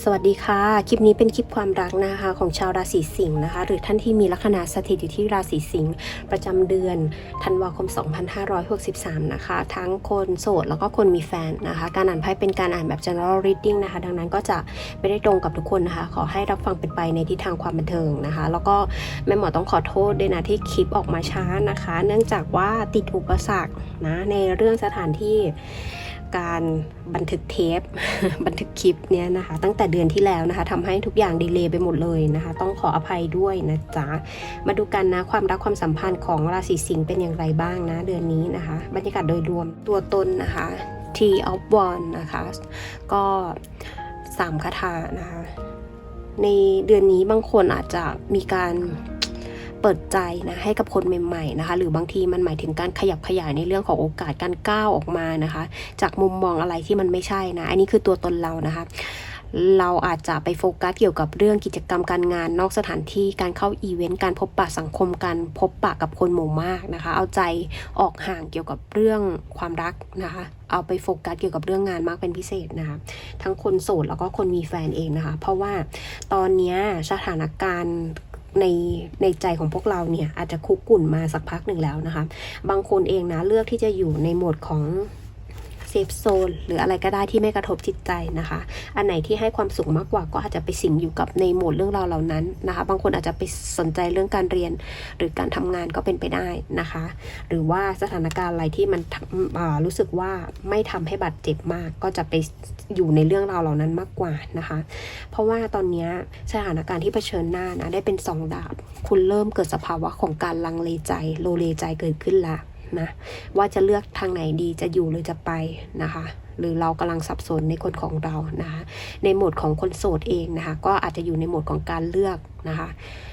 สวัสดีค่ะ คลิปนี้เป็นคลิปความรักนะคะของชาวราศีสิงห์นะคะ หรือท่านที่มีลัคนาสถิตอยู่ที่ราศีสิงห์ประจำเดือนธันวาคม 2563 นะคะ ทั้งคนโสดแล้วก็คนมีแฟนนะคะ การอ่านไพ่เป็นการอ่านแบบ general reading นะคะ ดังนั้นก็จะไม่ได้ตรงกับทุกคนนะคะ ขอให้รับฟังเป็นไปในทิศทางความบันเทิงนะคะ แล้วก็แม่หมอต้องขอโทษด้วยนะที่คลิปออกมาช้านะคะ เนื่องจากว่าติดอุปสรรคนะในเรื่องสถานที่ การบันทึกเทป บันทึกคลิปเนี่ยนะคะ ตั้งแต่เดือนที่แล้วนะคะทำให้ทุกอย่างดีเลย์ไปหมดเลยนะคะ ต้องขออภัยด้วยนะจ๊ะ มาดูกันนะ ความรักความสัมพันธ์ของราศีสิงห์เป็นอย่างไรบ้างนะ เดือนนี้นะคะ บรรยากาศโดยรวมตัวตนนะคะ T of One นะคะ ก็สามคาถานะคะ ในเดือนนี้บางคนอาจจะมีการ เปิดใจนะให้กับคนใหม่ๆนะคะ หรือบางทีมันหมายถึงการขยับขยายในเรื่องของโอกาสการก้าวออกมานะคะ จากมุมมองอะไรที่มันไม่ใช่นะอันนี้คือตัวตนเรานะคะเราอาจจะไปโฟกัสเกี่ยวกับเรื่องกิจกรรมการงาน นอกสถานที่การเข้าอีเวนต์การพบปะสังคมการพบปะกับคนหมู่มากนะคะ เอาใจออกห่างเกี่ยวกับเรื่องความรักนะคะ เอาไปโฟกัสเกี่ยวกับเรื่องงานมากเป็นพิเศษนะคะ ทั้งคนโสดแล้วก็คนมีแฟนเองนะคะ เพราะว่าตอนนี้สถานการณ์ ในในใจของพวกเราเนี่ยอาจจะคุกกุ่นมาสักพักหนึ่งแล้วนะคะ บางคนเองนะเลือกที่จะอยู่ในโหมดของ เซฟโซนหรืออะไรก็ได้ที่ไม่กระทบจิตใจนะคะ อันไหนที่ให้ความสุขมากกว่าก็อาจจะไปสิงอยู่กับในโหมดเรื่องราวเหล่านั้นนะคะ บางคนอาจจะไปสนใจเรื่องการเรียน หรือการทำงานก็เป็นไปได้นะคะ หรือว่าสถานการณ์อะไรที่มันรู้สึกว่าไม่ทำให้บาดเจ็บมาก ก็จะไปอยู่ในเรื่องราวเหล่านั้นมากกว่านะคะ เพราะว่าตอนนี้สถานการณ์ที่เผชิญหน้านะได้เป็นสองดาบ คุณเริ่มเกิดสภาวะของการลังเลใจ โลเลใจเกิดขึ้นละ นะว่าจะเลือกทางไหนดีจะอยู่หรือจะไปนะคะ หรือเรากำลังสับสนในคนของเรานะคะในโหมดของคนโสดเองนะคะก็อาจจะอยู่ในโหมดของการเลือกนะคะ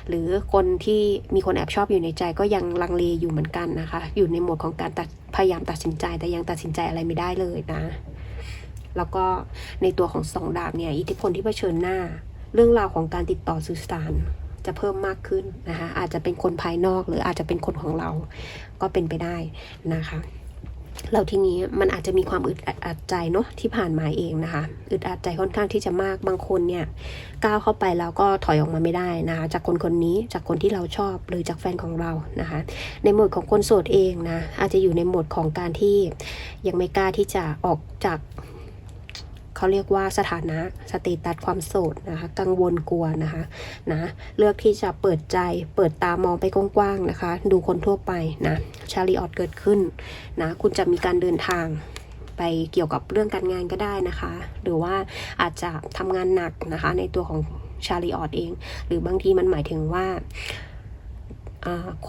หรือคนที่มีคนแอบชอบอยู่ในใจก็ยังลังเลอยู่เหมือนกันนะคะ อยู่ในโหมดของการตัดพยายามตัดสินใจแต่ยังตัดสินใจอะไรไม่ได้เลยนะแล้วก็ในตัวของสองดาบเนี่ยอิทธิพลที่เผชิญหน้า เรื่องราวของการติดต่อสื่อสาร จะเพิ่มมากขึ้นนะคะ อาจจะเป็นคนภายนอกหรืออาจจะเป็นคนของเราก็เป็นไปได้นะคะเราทีนี้มันอาจจะมีความอึดอัดใจเนาะที่ผ่านมาเองนะคะอึดอัดใจค่อนข้างที่จะมากบางคนเนี่ยก้าวเข้าไปแล้วก็ถอยออกมาไม่ได้นะคะ จากคนคนนี้จากคนที่เราชอบหรือจากแฟนของเรานะคะ ในโหมดของคนโสดเองนะอาจจะอยู่ในโหมดของการที่ยังไม่กล้าที่จะออกจาก เขาเรียกว่าสถานะสเตตัสความโสดนะคะ กังวลกลัวนะคะนะเลือกที่จะเปิดใจเปิดตามองไปกว้างๆนะคะ ดูคนทั่วไปนะชาลีออดเกิดขึ้นนะคุณจะมีการเดินทางไปเกี่ยวกับเรื่องการงานก็ได้นะคะ หรือว่าอาจจะทำงานหนักนะคะในตัวของชาลีออดเอง หรือบางทีมันหมายถึงว่าอ่า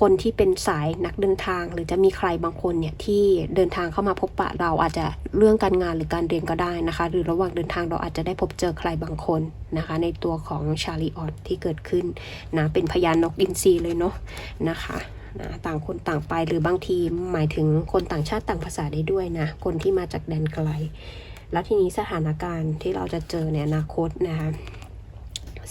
คนที่เป็นสายนักเดินทาง หรือจะมีใครบางคนเนี่ยที่เดินทางเข้ามาพบปะเราอาจจะเรื่องการงานหรือการเรียนก็ได้นะคะ หรือระหว่างเดินทางเราอาจจะได้พบเจอใครบางคนนะคะ ในตัวของชาลีออตที่เกิดขึ้นนะเป็นพยานนกอินทรีเลยเนาะนะคะนะต่างคนต่างไปหรือบางทีหมายถึงคนต่างชาติต่างภาษาได้ด้วยนะ คนที่มาจากแดนไกล แล้วทีนี้สถานการณ์ที่เราจะเจอในอนาคตนะคะ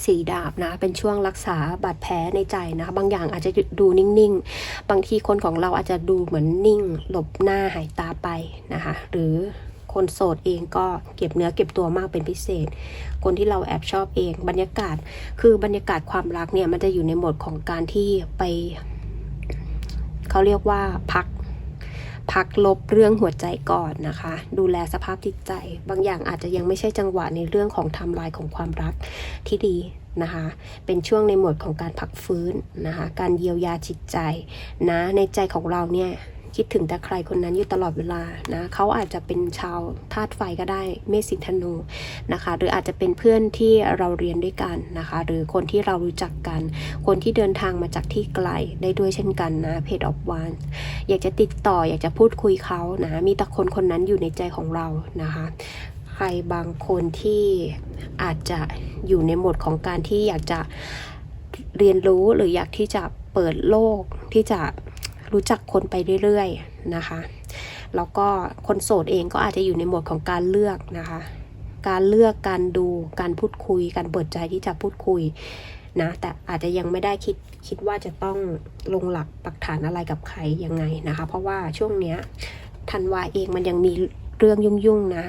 สีดาบนะ เป็นช่วงรักษาบาดแผลในใจนะคะบางอย่างอาจจะดูนิ่งๆ บางทีคนของเราอาจจะดูเหมือนนิ่ง หลบหน้าหายตาไปนะคะ หรือคนโสดเองก็เก็บเนื้อเก็บตัวมากเป็นพิเศษ คนที่เราแอบชอบเอง บรรยากาศ คือบรรยากาศความรักเนี่ยมันจะอยู่ในโหมดของการที่ไป เขาเรียกว่าพัก พักลบเรื่องหัวใจก่อนนะคะ ดูแลสภาพจิตใจ บางอย่างอาจจะยังไม่ใช่จังหวะในเรื่องของไทม์ไลน์ของความรักที่ดีนะคะ เป็นช่วงในหมดของการพักฟื้นนะคะ การเยียวยาจิตใจนะในใจของเราเนี่ย คิดถึงแต่ใครคนนั้นอยู่ตลอดเวลานะเขาอาจจะเป็นชาวธาตุไฟก็ได้เมษสิงธนูนะคะหรืออาจจะเป็นเพื่อนที่เราเรียนด้วยกันนะคะ หรือคนที่เรารู้จักกัน คนที่เดินทางมาจากที่ไกลได้ด้วยเช่นกันนะเพจออฟวานอยากจะติดต่ออยากจะพูดคุยเขานะมีแต่คนคนนั้นอยู่ในใจของเรานะคะใครบางคนที่อาจจะอยู่ในโหมดของการที่อยากจะเรียนรู้หรืออยากที่จะเปิดโลกที่จะ รู้จักคนไปเรื่อยๆนะคะแล้วก็คนโสดเองก็อาจจะอยู่ในโหมดของการเลือกนะคะ การเลือกการดูการพูดคุย การเปิดใจที่จะพูดคุยนะแต่อาจจะยังไม่ได้คิดคิดว่าจะต้องลงหลักปักฐานอะไรกับใครยังไงนะคะ เพราะว่าช่วงเนี้ยธันวาเองมันยังมีเรื่องยุ่งๆนะ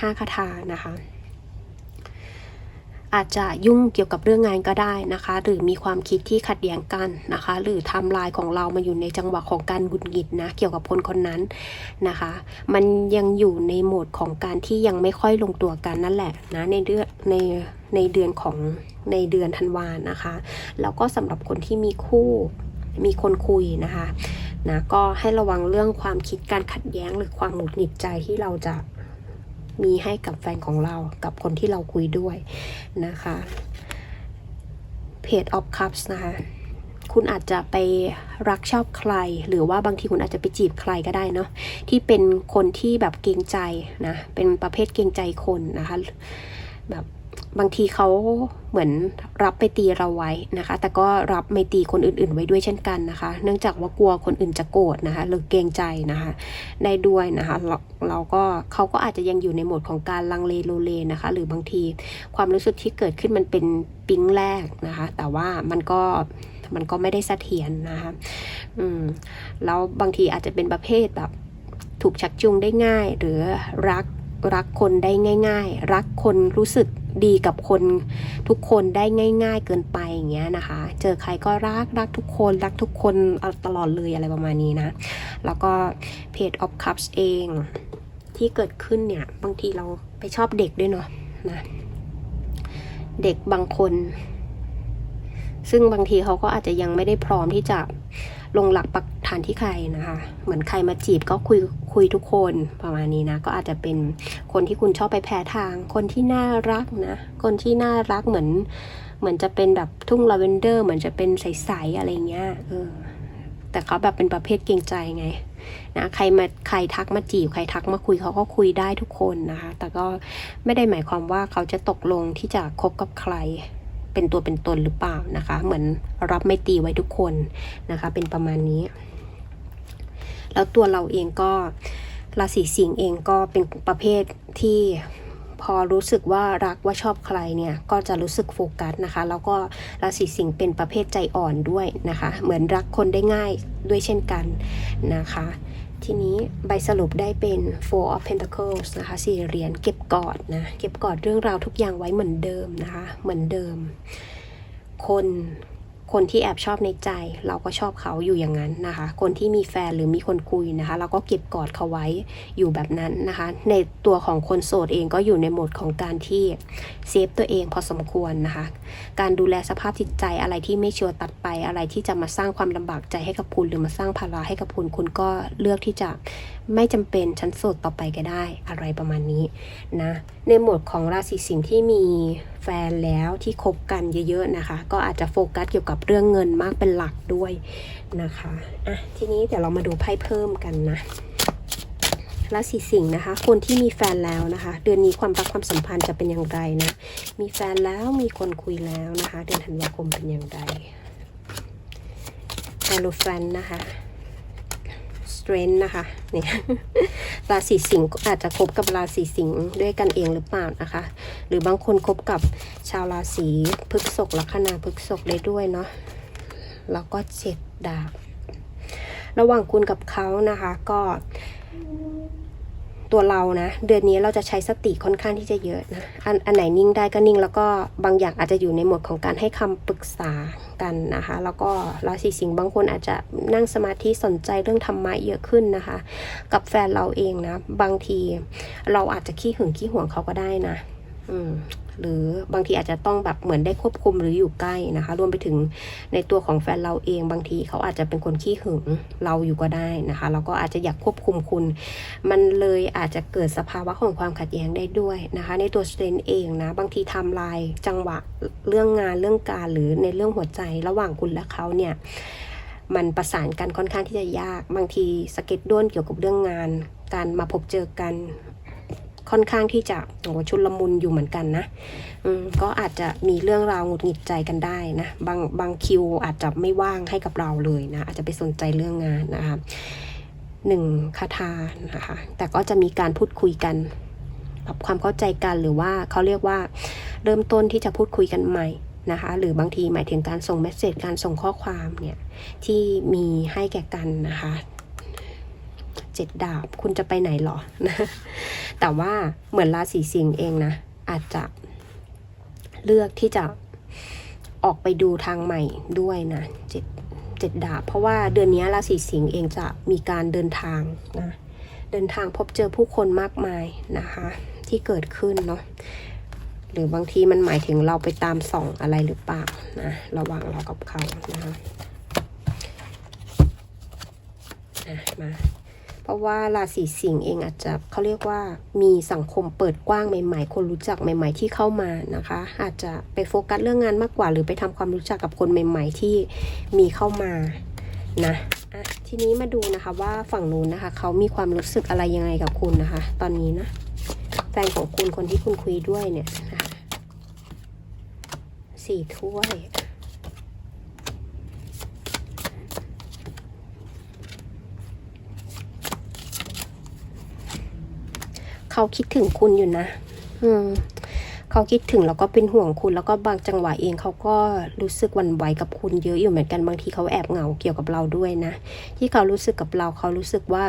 ห้าคาถานะคะ อาจจะยุ่งเกี่ยวกับเรื่องงานก็ได้นะคะ หรือมีความคิดที่ขัดแย้งกันนะคะ หรือไทม์ไลน์ของเรามาอยู่ในจังหวะของการหงุดหงิดนะเกี่ยวกับคนคนนั้นนะคะ มันยังอยู่ในโหมดของการที่ยังไม่ค่อยลงตัวกันนั่นแหละนะในเดือนในในเดือนของในเดือนธันวานะคะ แล้วก็สำหรับคนที่มีคู่มีคนคุยนะคะนะก็ให้ระวังเรื่องความคิดการขัดแย้งหรือความหงุดหงิดใจที่เราจะ มีให้กับแฟนของเรากับคนที่เราคุยด้วยนะคะเพจ of Cups นะคะ คุณอาจจะไปรักชอบใคร หรือว่าบางทีคุณอาจจะไปจีบใครก็ได้เนาะที่เป็นคนที่แบบเกรงใจนะ เป็นประเภทเกรงใจคนนะคะแบบ บางทีเขาเหมือนรับไปตีเราไว้นะคะ แต่ก็รับไม่ตีคนอื่นๆ ไว้ด้วยเช่นกันนะคะ เนื่องจากว่ากลัวคนอื่นจะโกรธนะคะ หรือเกรงใจนะคะ ได้ด้วยนะคะเราเราก็เขาก็อาจจะยังอยู่ในโหมดของการลังเลโลเลนะคะ หรือบางทีความรู้สึกที่เกิดขึ้นมันเป็นปิ๊งแรกนะคะ แต่ว่ามันก็มันก็ไม่ได้เสถียรนะคะอืมแล้วบางทีอาจจะเป็นประเภทแบบถูกชักจูงได้ง่าย หรือรักรักคนได้ง่าย ๆ รักคนรู้สึก ดีกับคนทุกคนได้ง่าย ๆ เกินไปอย่างเงี้ยนะคะ เจอใครก็รักรักทุกคนรักทุกคนตลอดเลยอะไรประมาณนี้นะ แล้วก็ Page of Cups เองที่เกิดขึ้นเนี่ย บางทีเราไปชอบเด็กด้วยเนาะนะเด็กบางคน ซึ่งบางทีเขาก็อาจจะยังไม่ได้พร้อมที่จะ ลงหลักปักฐานที่ใครนะคะ เหมือนใครมาจีบก็คุยคุยทุกคนประมาณนี้นะ ก็อาจจะเป็นคนที่คุณชอบไปแพ้ทาง คนที่น่ารักนะ คนที่น่ารักเหมือน เหมือนจะเป็นแบบทุ่งลาเวนเดอร์เหมือนจะเป็นใสๆอะไรเงี้ยเออแต่เขาแบบเป็นประเภทเกรงใจไงนะใครมาใครทักมาจีบใครทักมาคุยเขาก็คุยได้ทุกคนนะคะ แต่ก็ไม่ได้หมายความว่าเขาจะตกลงที่จะคบกับใคร เป็นตัวเป็นตนหรือเปล่านะคะ เหมือนรับไม่ตีไว้ทุกคนนะคะ เป็นประมาณนี้ แล้วตัวเราเองก็ราศีสิงห์เองก็เป็นประเภทที่พอรู้สึกว่ารักว่าชอบใครเนี่ยก็จะรู้สึกโฟกัสนะคะ แล้วก็ราศีสิงห์เป็นประเภทใจอ่อนด้วยนะคะ เหมือนรักคนได้ง่ายด้วยเช่นกันนะคะ ทีนี้ใบสรุปได้เป็น Four of Pentacles นะคะสี่เหรียญเก็บกอดนะเก็บกอดเรื่องราวทุกอย่างไว้เหมือนเดิมนะคะเหมือนเดิม คน คนที่แอบชอบในใจ เราก็ชอบเขาอยู่อย่างนั้นนะคะ คนที่มีแฟนหรือมีคนคุยนะคะ เราก็เก็บกอดเขาไว้อยู่แบบนั้นนะคะ ในตัวของคนโสดเองก็อยู่ในโหมดของการที่เซฟตัวเองพอสมควรนะคะ การดูแลสภาพจิตใจอะไรที่ไม่ชัวร์ตัดไปอะไรที่จะมาสร้างความลำบากใจให้กับคุณ หรือมาสร้างภาระให้กับคุณคุณก็เลือกที่จะ ไม่จำเป็นฉันโสดต่อไปก็ได้อะไรประมาณนี้นะ ในหมวดของราศีสิงห์ที่มีแฟนแล้วที่คบกันเยอะๆนะคะ ก็อาจจะโฟกัสเกี่ยวกับเรื่องเงินมากเป็นหลักด้วยนะคะอะทีนี้เดี๋ยวเรามาดูไพ่เพิ่มกันนะราศีสิงห์นะคะ คนที่มีแฟนแล้วนะคะ เดือนนี้ความรักความสัมพันธ์จะเป็นอย่างไรนะ มีแฟนแล้วมีคนคุยแล้วนะคะ เดือนธันวาคมเป็นอย่างไรแอโลแฟนนะคะ strength นะคะเนี่ยราศีสิงห์อาจจะคบกับราศีสิงห์ด้วยกันเองหรือเปล่านะคะ หรือบางคนคบกับชาวราศีพฤกษกลัคนาพฤกษกได้ด้วยเนาะแล้วก็เจ็ดดาบระหว่างคุณกับเขานะคะก็ ตัวเรานะ เดือนนี้เราจะใช้สติค่อนข้างที่จะเยอะนะอันอันไหนนิ่งได้ก็นิ่ง แล้วก็บางอย่างอาจจะอยู่ในหมวดของการให้คำปรึกษากันนะคะ แล้วก็ราศีสิงห์บางคนอาจจะนั่งสมาธิสนใจเรื่องธรรมะเยอะขึ้นนะคะ กับแฟนเราเองนะ บางทีเราอาจจะขี้หึงขี้หวงเขาก็ได้นะ อืม หรือบางทีอาจจะต้องแบบเหมือนได้ควบคุมหรืออยู่ใกล้นะคะ รวมไปถึงในตัวของแฟนเราเองบางทีเขาอาจจะเป็นคนขี้หึงเราอยู่ก็ได้นะคะแล้วก็อาจจะอยากควบคุมคุณ มันเลยอาจจะเกิดสภาวะของความขัดแย้งได้ด้วยนะคะ ในตัวสเตนเองนะบางทีทำลายจังหวะเรื่องงานเรื่องการหรือในเรื่องหัวใจระหว่างคุณและเขาเนี่ยมันประสานกันค่อนข้างที่จะยาก บางทีสเก็ตด้วนเกี่ยวกับเรื่องงาน การมาพบเจอกัน ค่อนข้างที่จะโอ้ชุลมุนอยู่เหมือนกันนะก็อาจจะมีเรื่องราวหงุดหงิดใจกันได้นะบางบางคิวอาจจะไม่ว่างให้กับเราเลยนะอาจจะไปสนใจเรื่องงานนะคะหนึ่งคาถานะคะแต่ก็จะมีการพูดคุยกันปรับความเข้าใจกันหรือว่าเขาเรียกว่าเริ่มต้นที่จะพูดคุยกันใหม่นะคะหรือบางทีหมายถึงการส่งเมสเซจการส่งข้อความเนี่ยที่มีให้แก่กันนะคะ เจ็ดดาบ คุณจะไปไหนหรอ แต่ว่าเหมือนราศีสิงห์เองนะ อาจจะเลือกที่จะออกไปดูทางใหม่ด้วยนะเจ็ดเจ็ดดาบ เพราะว่าเดือนนี้ราศีสิงห์เองจะมีการเดินทางนะเดินทางพบเจอผู้คนมากมายนะคะ ที่เกิดขึ้นเนาะหรือบางทีมันหมายถึงเราไปตามส่องอะไรหรือเปล่านะระหว่างเรากับเขานะคะมา ราะว่าราศีสิงห์เองอาจจะเขาเรียกว่ามีสังคมเปิดกว้างใหม่ๆ คนรู้จักใหม่ ๆ ที่เข้ามานะคะ อาจจะไปโฟกัสเรื่องงานมากกว่า หรือไปทำความรู้จักกับคนใหม่ ๆ ที่มีเข้ามานะอะทีนี้มาดูนะคะว่าฝั่งนู้นนะคะเขามีความรู้สึกอะไรยังไงกับคุณนะคะ ตอนนี้นะแฟนของคุณคนที่คุณคุยด้วยเนี่ยนะคะสี่ถ้วย เขาคิดถึงคุณอยู่นะ อืมเขาคิดถึงแล้วก็เป็นห่วงคุณ แล้วก็บางจังหวะเองเขาก็รู้สึกหวันไหวกับคุณเยอะอยู่เหมือนกันบางทีเขาแอบเหงาเกี่ยวกับเราด้วยนะ ที่เขารู้สึกกับเราเขารู้สึกว่า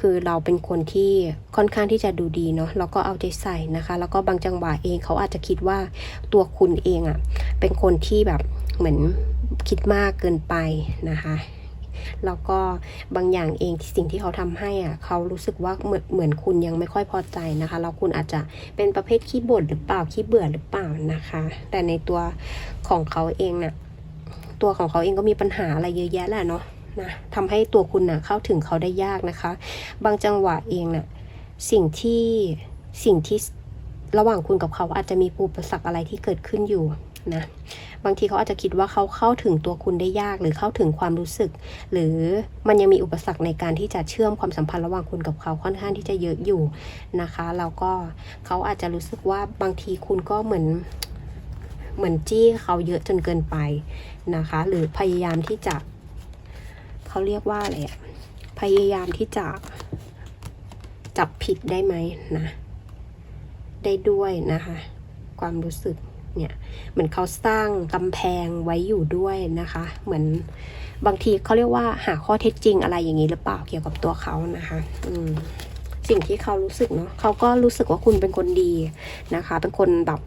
คือเราเป็นคนที่ค่อนข้างที่จะดูดีเนาะแล้วก็เอาใจใส่นะคะ แล้วก็บางจังหวะเองเขาอาจจะคิดว่าตัวคุณเองอะ่ะเป็นคนที่แบบเหมือนคิดมากเกินไปนะคะ แล้วก็บางอย่างเองที่สิ่งที่เขาทำให้อะเขารู้สึกว่าเหมือนเหมือนคุณยังไม่ค่อยพอใจนะคะแล้วคุณอาจจะเป็นประเภทขี้บ่นหรือเปล่าขี้เบื่อหรือเปล่านะคะ แต่ในตัวของเขาเองน่ะตัวของเขาเองก็มีปัญหาอะไรเยอะแยะแหละเนาะนะทำให้ตัวคุณน่ะเข้าถึงเขาได้ยากนะคะ บางจังหวะเองน่ะสิ่งที่สิ่งที่ ระหว่างคุณกับเขาอาจจะมีอุปสรรคอะไรที่เกิดขึ้นอยู่นะบางทีเขาอาจจะคิดว่าเขาเข้าถึงตัวคุณได้ยากหรือเข้าถึงความรู้สึก หรือมันยังมีอุปสรรคในการที่จะเชื่อมความสัมพันธ์ระหว่างคุณกับเขาค่อนข้างที่จะเยอะอยู่นะคะแล้วก็เขาอาจจะรู้สึกว่าบางทีคุณก็เหมือนเหมือนจี้เขาเยอะจนเกินไปนะคะ หรือพยายามที่จะเขาเรียกว่าอะไรอะพยายามที่จะจับผิดได้ไหมนะ ได้ด้วยนะคะ ความรู้สึกเนี่ยเหมือนเขาสร้างกำแพงไว้อยู่ด้วยนะคะ เหมือนบางทีเขาเรียกว่าหาข้อเท็จจริงอะไรอย่างนี้หรือเปล่าเกี่ยวกับตัวเขานะคะอืมสิ่งที่เขารู้สึกเนาะเขาก็รู้สึกว่าคุณเป็นคนดีนะคะ เป็นคนแบบ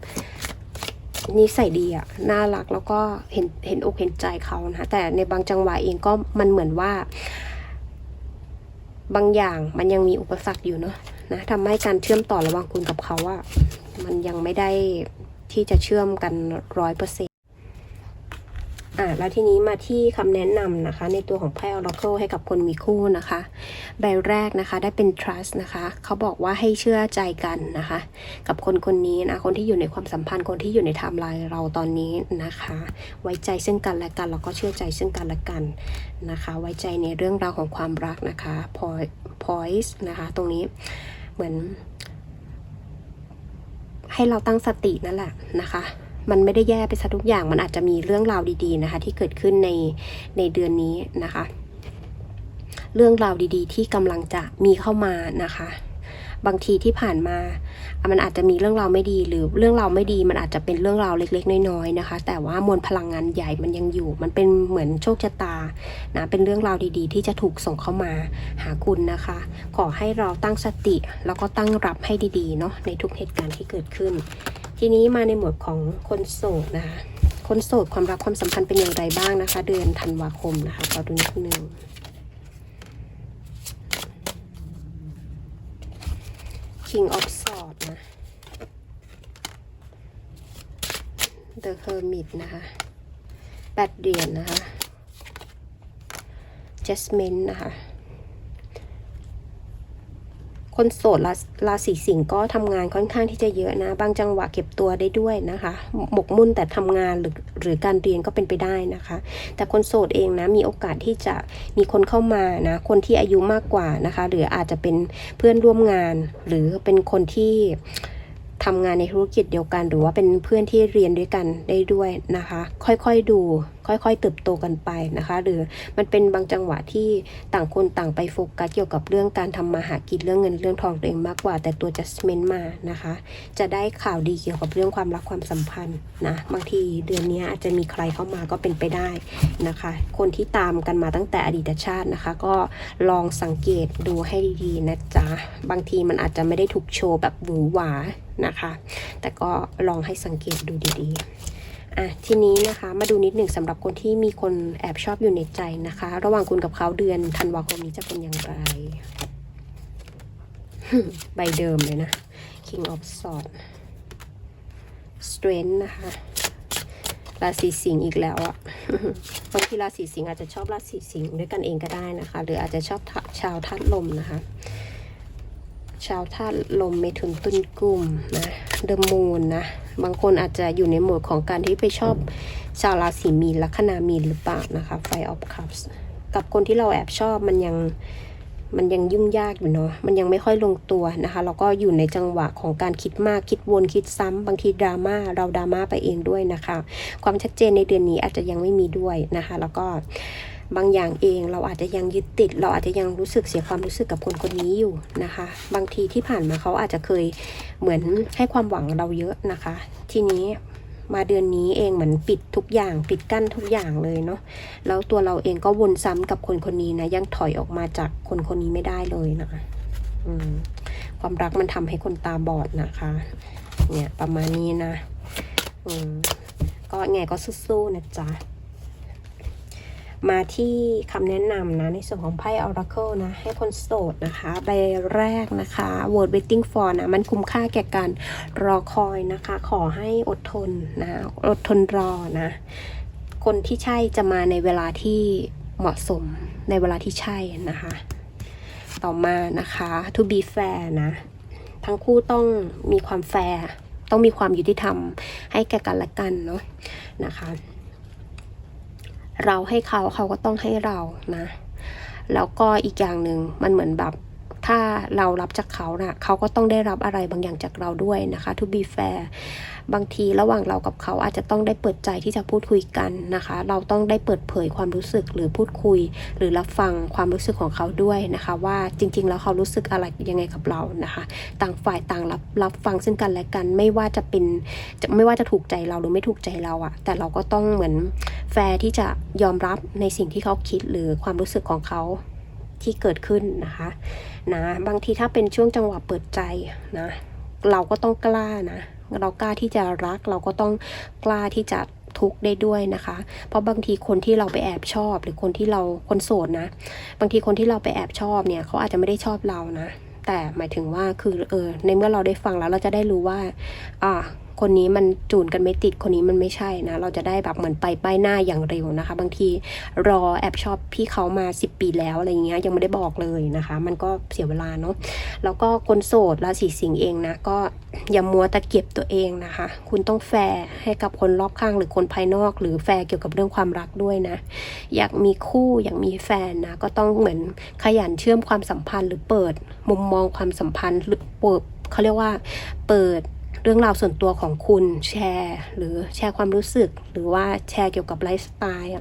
นิสัยดีอะน่ารักแล้วก็เห็นเห็นอกเห็นใจเขานะคะแต่ในบางจังหวะเองก็มันเหมือนว่า บางอย่างมันยังมีอุปสรรคอยู่เนาะ นะทำให้การเชื่อมต่อระหว่างคุณกับเขาอะมันยังไม่ได้ที่จะเชื่อมกันร้อยเปอร์เซ็นต์อ่าแล้วทีนี้มาที่คำแนะนำนะคะ ในตัวของไพ่ Oracle ให้กับคนมีคู่นะคะ ใบแรกนะคะได้เป็น trust นะคะ เขาบอกว่าให้เชื่อใจกันนะคะ กับคนคนนี้นะ คนที่อยู่ในความสัมพันธ์คนที่อยู่ในไทม์ไลน์เราตอนนี้นะคะ ไว้ใจซึ่งกันและกันแล้วก็เชื่อใจซึ่งกันและกันนะคะ ไว้ใจในเรื่องราวของความรักนะคะ poise นะคะ ตรงนี้ เหมือน ให้เราตั้งสตินั่นแหละนะคะ มันไม่ได้แย่ไปซะทุกอย่าง มันอาจจะมีเรื่องราวดีๆนะคะ ที่เกิดขึ้นในในเดือนนี้นะคะ เรื่องราวดีๆ ที่กำลังจะมีเข้ามานะคะ บางทีที่ผ่านมา มันอาจจะมีเรื่องราวไม่ดี หรือเรื่องราวไม่ดี มันอาจจะเป็นเรื่องราวเล็กๆ น้อยๆนะคะ แต่ว่ามวลพลังงานใหญ่มันยังอยู่ มันเป็นเหมือนโชคชะตานะเป็นเรื่องราวดีๆ ที่จะถูกส่งเข้ามาหาคุณนะคะ ขอให้เราตั้งสติ แล้วก็ตั้งรับให้ดีๆเนาะในทุกเหตุการณ์ที่เกิดขึ้น ทีนี้มาในหมวดของคนโสดนะคะคนโสดความรักความสัมพันธ์เป็นอย่างไรบ้างนะคะ เดือนธันวาคมนะคะขอดูนิดนึง King of Swords นะ The Hermit นะคะแปดเหรียญนะคะ Jasmine นะคะ คนโสดราราศีสิงห์ก็ทำงานค่อนข้างที่จะเยอะนะ บางจังหวะเก็บตัวได้ด้วยนะคะ หมกมุ่นแต่ทำงานหรือหรือการเรียนก็เป็นไปได้นะคะ แต่คนโสดเองนะมีโอกาสที่จะมีคนเข้ามานะ คนที่อายุมากกว่านะคะ หรืออาจจะเป็นเพื่อนร่วมงาน หรือเป็นคนที่ทำงานในธุรกิจเดียวกัน หรือว่าเป็นเพื่อนที่เรียนด้วยกันได้ด้วยนะคะ ค่อยๆดูค่อยๆเติบโตกันไปนะคะ หรือมันเป็นบางจังหวะที่ต่างคนต่างไปโฟกัสเกี่ยวกับเรื่องการทำมาหากินเรื่องเงินเรื่องทองตัวเองมากกว่า แต่ตัว adjustment มานะคะ จะได้ข่าวดีเกี่ยวกับเรื่องความรักความสัมพันธ์นะบางทีเดือนนี้อาจจะมีใครเข้ามาก็เป็นไปได้นะคะ คนที่ตามกันมาตั้งแต่อดีตชาตินะคะ ก็ลองสังเกตดูให้ดีๆนะจ๊ะบางทีมันอาจจะไม่ได้ถูกโชว์แบบหวือหวานะคะ แต่ก็ลองให้สังเกตดูดีๆ อะทีนี้นะคะมาดูนิดหนึ่งสำหรับคนที่มีคนแอบชอบอยู่ในใจนะคะ ระหว่างคุณกับเขาเดือนธันวาคมนี้จะเป็นอย่างไรใบเดิมเลยนะ King of Swords Strength นะคะราศีสิงห์อีกแล้วอะบางทีราศีสิงห์อาจจะชอบราศีสิงห์ด้วยกันเองก็ได้นะคะ หรืออาจจะชอบชาวธาตุลมนะคะ ชาวธาตุลมเมถุนตุลกลุ่มนะ เดมูนนะ บางคนอาจจะอยู่ในโหมดของการที่ไปชอบชาวราศีมีนลัคนามีนหรือเปล่านะคะไฟออฟคัพส์กับคนที่เราแอบชอบมันยังมันยังยุ่งยากอยู่เนาะ มันยังไม่ค่อยลงตัวนะคะแล้วก็อยู่ในจังหวะของการคิดมากคิดวนคิดซ้ำบางทีดราม่าเราดราม่าไปเองด้วยนะคะ ความชัดเจนในเดือนนี้อาจจะยังไม่มีด้วยนะคะ แล้วก็ บางอย่างเองเราอาจจะยังยึดติด เราอาจจะยังรู้สึกเสียความรู้สึกกับคนคนนี้อยู่นะคะ บางทีที่ผ่านมาเขาอาจจะเคยเหมือนให้ความหวังเราเยอะนะคะ ทีนี้มาเดือนนี้เองเหมือนปิดทุกอย่างปิดกั้นทุกอย่างเลยเนาะแล้วตัวเราเองก็วนซ้ำกับคนคนนี้นะยังถอยออกมาจากคนคนนี้ไม่ได้เลยนะความรักมันทำให้คนตาบอดนะคะ เนี่ยประมาณนี้นะ อืมก็ไงก็สู้ๆนะจ๊ะ มาที่คำแนะนำนะ ในส่วนของไพ่ Oracle นะ ให้คนโสดนะคะใบแรกนะคะ Word Waiting for นะ มันคุ้มค่าแก่การรอคอยนะคะ ขอให้อดทนนะ อดทนรอนะ คนที่ใช่จะมาในเวลาที่เหมาะสมในเวลาที่ใช่นะคะ ต่อมานะคะ to be fair นะ ทั้งคู่ต้องมีความแฟร์ต้องมีความยุติธรรมให้แก่กันและกันเนาะนะคะ เราให้เขาเขาก็ต้องให้เรานะ แล้วก็อีกอย่างหนึ่งมันเหมือนแบบ ถ้าเรารับจากเขานะ่ะเขาก็ต้องได้รับอะไรบางอย่างจากเราด้วยนะคะ to be fair บางทีระหว่างเรากับเขาอาจจะต้องได้เปิดใจที่จะพูดคุยกันนะคะ เราต้องได้เปิดเผยความรู้สึกหรือพูดคุย หรือรับฟังความรู้สึกของเขาด้วยนะคะ ว่าจริง ๆ แล้วเขารู้สึกอะไรยังไงกับเรานะคะ ต่างฝ่ายต่างรับรับฟังซึ่งกันและกันไม่ว่าจะเป็นจะไม่ว่าจะถูกใจเราหรือไม่ถูกใจเราอะแต่เราก็ต้องเหมือนแฟร์ที่จะยอมรับในสิ่งที่เขาคิดหรือความรู้สึกของเขา ที่เกิดขึ้นนะคะนะบางทีถ้าเป็นช่วงจังหวะเปิดใจนะเราก็ต้องกล้านะเรากล้าที่จะรักเราก็ต้องกล้าที่จะทุกข์ได้ด้วยนะคะ เพราะบางทีคนที่เราไปแอบชอบ หรือคนที่เราคนโสดนะ บางทีคนที่เราไปแอบชอบเนี่ยเขาอาจจะไม่ได้ชอบเรานะ แต่หมายถึงว่าคือเออในเมื่อเราได้ฟังแล้วเราจะได้รู้ว่า อ่า คนนี้มันจูนกันไม่ติดคนนี้มันไม่ใช่นะ เราจะได้แบบเหมือนไปป้ายหน้าอย่างเร็วนะคะ บางทีรอแอบชอบพี่เขามา 10 ปีแล้วอะไรเงี้ยยังไม่ได้บอกเลยนะคะ มันก็เสียเวลาเนาะแล้วก็คนโสดราศีสิงห์เองนะ ก็อย่ามัวตะเก็บตัวเองนะคะ คุณต้องแฟร์ให้กับคนรอบข้างหรือคนภายนอก หรือแฟร์เกี่ยวกับเรื่องความรักด้วยนะ อยากมีคู่อยากมีแฟนนะก็ต้องเหมือนขยันเชื่อมความสัมพันธ์ หรือเปิดมุมมองความสัมพันธ์หรือเปิดเขาเรียกว่าเปิด เรื่องราวส่วนตัวของคุณแชร์ หรือแชร์ความรู้สึก หรือว่าแชร์เกี่ยวกับไลฟ์สไตล์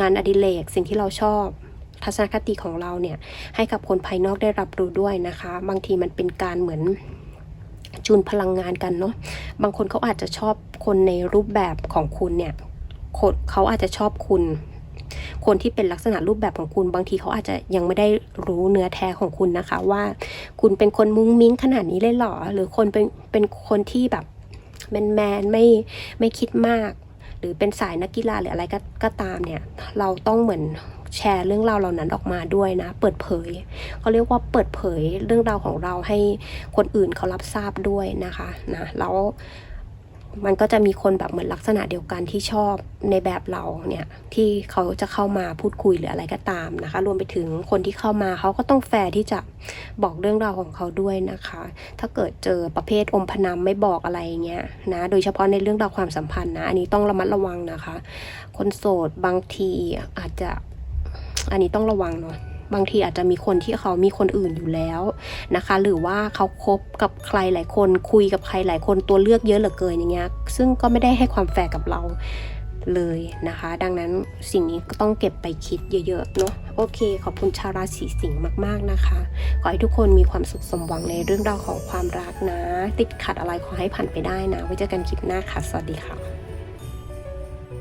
งานอดิเรกสิ่งที่เราชอบ ทัศนคติของเราเนี่ยให้กับคนภายนอกได้รับรู้ด้วยนะคะ บางทีมันเป็นการเหมือนจูนพลังงานกันเนาะบางคนเขาอาจจะชอบคนในรูปแบบของคุณเนี่ยเขาอาจจะชอบคุณ คนที่เป็นลักษณะรูปแบบของคุณบางทีเขาอาจจะยังไม่ได้รู้เนื้อแท้ของคุณนะคะ ว่าคุณเป็นคนมุ้งมิ้งขนาดนี้เลยหรอ หรือคนเป็นเป็นคนที่แบบแมนแมนไม่ไม่คิดมาก หรือเป็นสายนักกีฬาหรืออะไรก็ก็ตามเนี่ย เราต้องเหมือนแชร์เรื่องราวเหล่านั้นออกมาด้วยนะ เปิดเผยเขาเรียกว่าเปิดเผยเรื่องราวของเราให้คนอื่นเขารับทราบด้วยนะคะนะแล้ว มันก็จะมีคนแบบเหมือนลักษณะเดียวกันที่ชอบในแบบเราเนี่ยที่เขาจะเข้ามาพูดคุยหรืออะไรก็ตามนะคะ รวมไปถึงคนที่เข้ามาเขาก็ต้องแฟร์ที่จะบอกเรื่องราวของเขาด้วยนะคะ ถ้าเกิดเจอประเภทอมพนันไม่บอกอะไรเงี้ยนะโดยเฉพาะในเรื่องราวความสัมพันธ์นะ อันนี้ต้องระมัดระวังนะคะ คนโสดบางทีอาจจะอันนี้ต้องระวังเนาะ บางทีอาจจะมีคนที่เขามีคนอื่นอยู่แล้วนะคะ หรือว่าเขาคบกับใครหลายคน คุยกับใครหลายคนตัวเลือกเยอะเหลือเกินอย่างเงี้ยซึ่งก็ไม่ได้ให้ความแฟร์กับเราเลยนะคะ ดังนั้นสิ่งนี้ก็ต้องเก็บไปคิดเยอะๆเนาะโอเค ขอบคุณชาวราศีสิงห์มากๆนะคะ ขอให้ทุกคนมีความสุขสมหวังในเรื่องราวของความรักนะ ติดขัดอะไรขอให้ผ่านไปได้นะ ไว้เจอกันคลิปหน้าค่ะ สวัสดีค่ะ